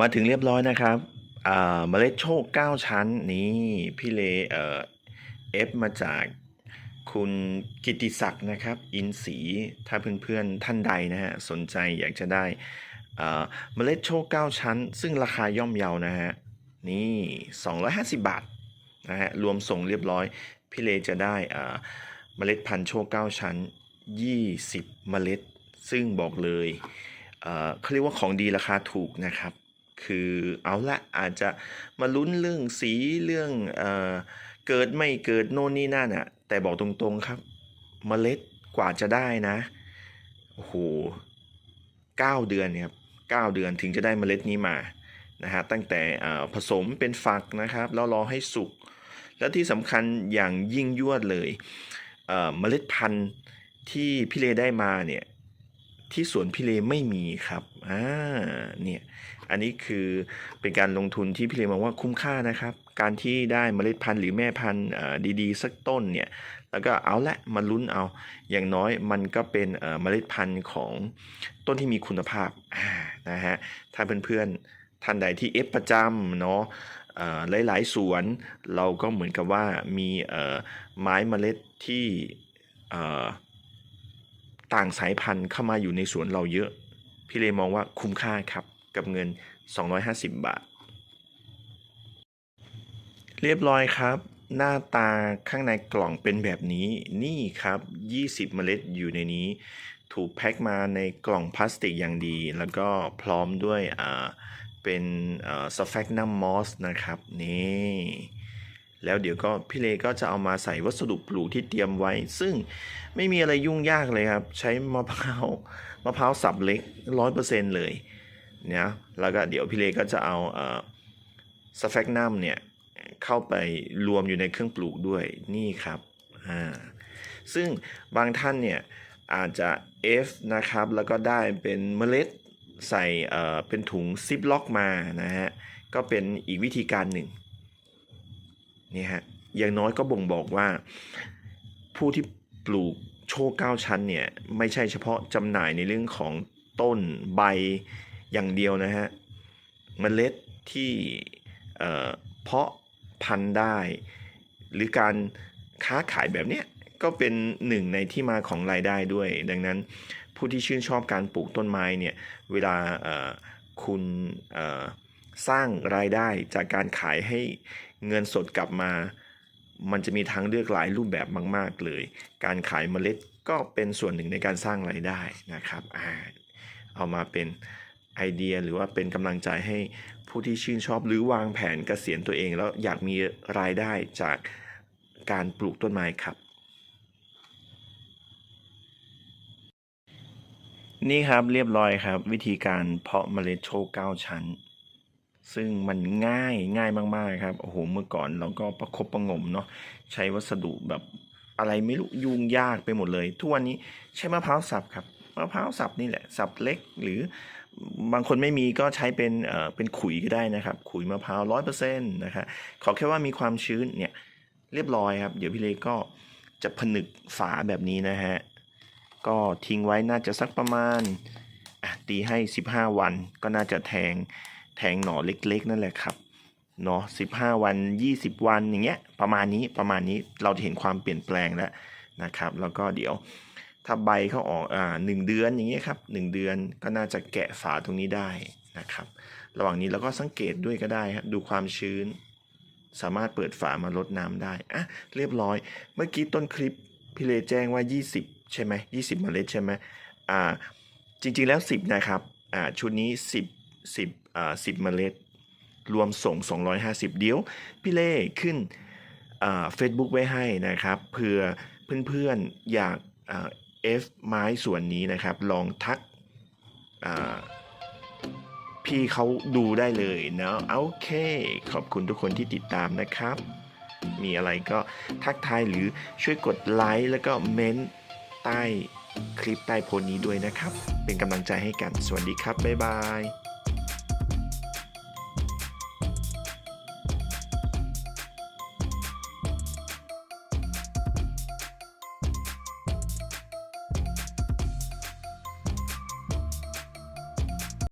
มาถึงเรียบร้อยนะครับอ่าเมล็ดโชค 9 ชั้นนี่พี่เลเอ่อเอฟมาจากคุณกิติศักดิ์นะครับ อินศรีถ้าเพื่อนๆท่านใดนะฮะ สนใจอยากจะได้อ่าเมล็ดโชค 9 ชั้น ซึ่งราคาย่อมเยานะฮะ นี่ 250 บาทนะฮะ รวมส่งเรียบร้อย พี่เลจะได้อ่าเมล็ดพันธุ์โชค 9 ชั้น 20 เมล็ด ซึ่งบอกเลยเอ่อเขาเรียกว่าของดีราคาถูกนะครับ คือเอาละอาจจะมาลุ้นเรื่องสีเรื่องเออเกิดไม่เกิดโน่นนี่นั่นอะแต่บอกตรงๆครับเมล็ดกว่าจะได้นะโอ้โหเก้าเดือนเนี่ยครับเก้าเดือนถึงจะได้เมล็ดนี้มานะฮะตั้งแต่อ่อผสมเป็นฝักนะครับแล้วรอให้สุก แล้วที่สำคัญอย่างยิ่งยวดเลยเอ่อเมล็ดพันธุ์ที่พี่เลได้มาเนี่ย ที่สวนพี่เลไม่มีครับอ่าเนี่ยอันนี้คือเป็นการลงทุนที่พี่เลมองว่าคุ้มค่านะครับ การที่ได้เมล็ดพันธุ์หรือแม่พันธุ์ดีๆ สักต้นเนี่ยแล้วก็เอาละมาลุ้นเอา อย่างน้อยมันก็เป็นเมล็ดพันธุ์ของต้นที่มีคุณภาพนะฮะถ้าเพื่อนๆท่านใดที่เอฟประจำเนาะหลายๆสวนเราก็เหมือนกับว่ามีไม้เมล็ดที่ ต่างสายพันธุ์เข้ามาอยู่ในสวนเราเยอะ พี่เลยมองว่าคุ้มค่าครับกับเงิน 250 บาท เรียบร้อยครับ หน้าตาข้างในกล่องเป็นแบบนี้ นี่ครับ 20 เมล็ดอยู่ในนี้ ถูกแพ็คมาในกล่องพลาสติกอย่างดี แล้วก็พร้อมด้วยเป็นสแฟกนัมมอสนะครับ นี่ แล้วเดี๋ยวก็พี่เลก็จะเอามาใส่วัสดุปลูกที่เตรียมไว้ ซึ่งไม่มีอะไรยุ่งยากเลยครับ ใช้มะพร้าวมะพร้าวสับเล็กร้อยเปอร์เซ็นต์เลยเนี่ยแล้วก็เดี๋ยวพี่เลก็จะเอาสแฟกนัมเนี่ยเข้าไปรวมอยู่ในเครื่องปลูกด้วยนี่ครับอ่าซึ่งบางท่านเนี่ยอาจจะ F นะครับ แล้วก็ได้เป็นเมล็ดใส่เอ่อเป็นถุงซิปล็อกมานะฮะก็เป็นอีกวิธีการหนึ่ง นี่ฮะอย่างน้อยก็บ่งบอกว่า ผู้ที่ปลูกโชคเก้าชั้นเนี่ยไม่ใช่เฉพาะจำหน่ายในเรื่องของต้นใบอย่างเดียวนะฮะเมล็ดที่เพาะพันธุ์ได้ หรือการค้าขายแบบเนี้ยก็เป็นหนึ่งในที่มาของรายได้ด้วย ดังนั้นผู้ที่ชื่นชอบการปลูกต้นไม้เนี่ยเวลาคุณ สร้างรายได้จากการขายให้เงินสดกลับมา มันจะมีทางเลือกหลายรูปแบบมาก ๆ เลย การขายเมล็ดก็เป็นส่วนหนึ่งในการสร้างรายได้นะครับอเอามาเป็นไอเดียหรือว่าเป็นกำลังใจให้ผู้ที่ชื่นชอบหรือวางแผนเกษียณตัวเอง แล้วอยากมีรายได้จากการปลูกต้นไม้ครับ นี่ครับเรียบร้อยครับ วิธีการเพาะเมล็ดโชคเก้าชั้น ซึ่งมันง่ายง่ายมากๆครับโอ้โหเมื่อก่อนเราก็ประคบประงมเนาะใช้วัสดุแบบอะไรไม่รู้ยุ่งยากไปหมดเลยทุกวันนี้ใช้มะพร้าวสับครับมะพร้าวสับนี่แหละสับเล็กหรือบางคนไม่มีก็ใช้เป็นเอ่อเป็นขุยก็ได้นะครับ ขุยมะพร้าวร้อยเปอร์เซ็นต์นะครับขอแค่ว่ามีความชื้นเนี่ยเรียบร้อยครับ เดี๋ยวพี่เล็กก็จะผนึกฝาแบบนี้นะฮะก็ทิ้งไว้น่าจะสักประมาณอะตีให้ 15 วันก็น่าจะแทง แทงหน่อเล็กๆ นั่นแหละครับเนาะ15วัน20วันอย่างเงี้ยประมาณนี้ประมาณนี้เราจะเห็นความเปลี่ยนแปลงแล้วนะครับ แล้วก็เดี๋ยวถ้าใบเขาออกอ่าหนึ่งเดือนอย่างเงี้ยครับหนึ่งเดือนก็น่าจะแกะฝาตรงนี้ได้นะครับ ระหว่างนี้เราก็สังเกตด้วยก็ได้ครับดูความชื้น สามารถเปิดฝามาลดน้ำได้อะเรียบร้อย เมื่อกี้ต้นคลิปพี่เลแจ้งว่า 20 ใช่ไหม20เมล็ดใช่ไหมอ่าจริงๆแล้ว 10 นะครับอ่าชุดนี้ 10 10อ่า10 เมล็ด รวมส่ง 250 เดี๋ยว พี่เล่ขึ้นอ่า Facebook ไว้ให้นะครับเผื่อเพื่อนๆ อยากเอ่า F ไม้ส่วนนี้นะครับ ลองทักพี่เขาดูได้เลยเนาะโอเค ขอบคุณทุกคนที่ติดตามนะครับ มีอะไรก็ทักทายหรือช่วยกดไลค์แล้วก็เม้นต์ใต้คลิปใต้โพสต์นี้ด้วยนะครับ เป็นกำลังใจให้กัน สวัสดีครับ บ๊ายบาย